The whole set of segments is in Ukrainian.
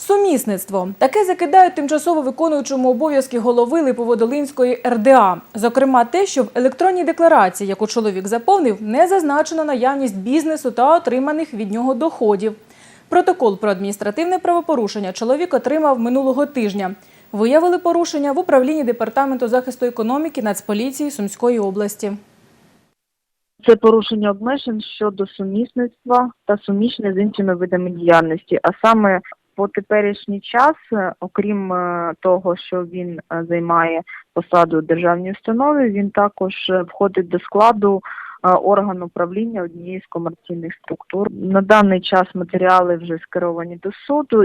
Сумісництво таке закидають тимчасово виконуючому обов'язки голови Липоводолинської РДА. Зокрема, те, що в електронній декларації, яку чоловік заповнив, не зазначено наявність бізнесу та отриманих від нього доходів. Протокол про адміністративне правопорушення чоловік отримав минулого тижня. Виявили порушення в управлінні департаменту захисту економіки Нацполіції Сумської області. Це порушення обмежень щодо сумісництва та суміщення з іншими видами діяльності. А саме по теперішній час, е, окрім е, того, що він е, займає посаду у державній установі, він також входить до складу органу управління однієї з комерційних структур. На даний час матеріали вже скеровані до суду.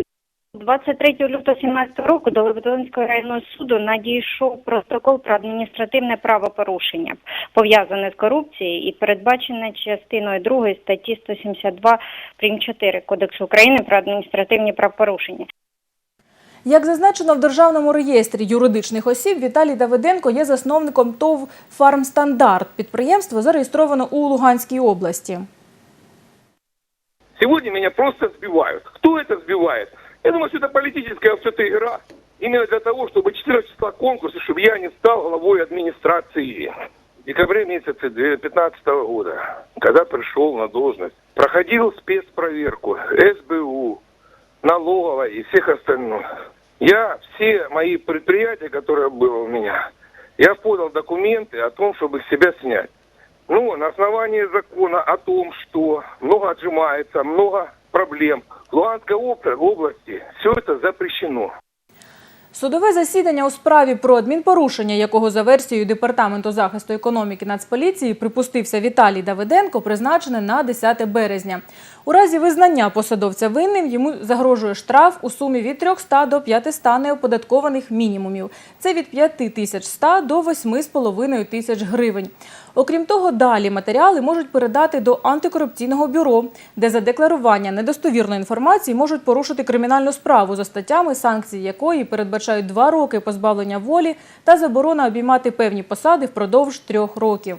23 лютого 2017 року до Лебединського районного суду надійшов протокол про адміністративне правопорушення, пов'язане з корупцією і передбачене частиною 2 статті 172 прим. 4 Кодексу України про адміністративні правопорушення. Як зазначено в Державному реєстрі юридичних осіб, Віталій Давиденко є засновником ТОВ «Фармстандарт». Підприємство зареєстровано у Луганській області. Сегодня меня просто сбивают. Кто это сбивает? Я думаю, что это политическая все эта игра. Именно для того, чтобы 14 числа конкурса, чтобы я не стал главой администрации. В декабре месяце 2015 года, когда пришел на должность, проходил спецпроверку СБУ, налоговой и всех остальных. Я все мои предприятия, которые было у меня, я подал документы о том, чтобы с себя снять. Ну, на основании закона о том, что много отжимается, много проблем. Луганской области все это запрещено. Судове засідання у справі про адмінпорушення, якого за версією Департаменту захисту економіки Нацполіції припустився Віталій Давиденко, призначене на 10 березня. У разі визнання посадовця винним йому загрожує штраф у сумі від 300 до 500 неоподаткованих мінімумів. Це від 5100 до 8,5 тисяч гривень. Окрім того, далі матеріали можуть передати до антикорупційного бюро, де за декларування недостовірної інформації можуть порушити кримінальну справу за статтями, санкції якої передбачають два роки позбавлення волі та заборона обіймати певні посади впродовж трьох років.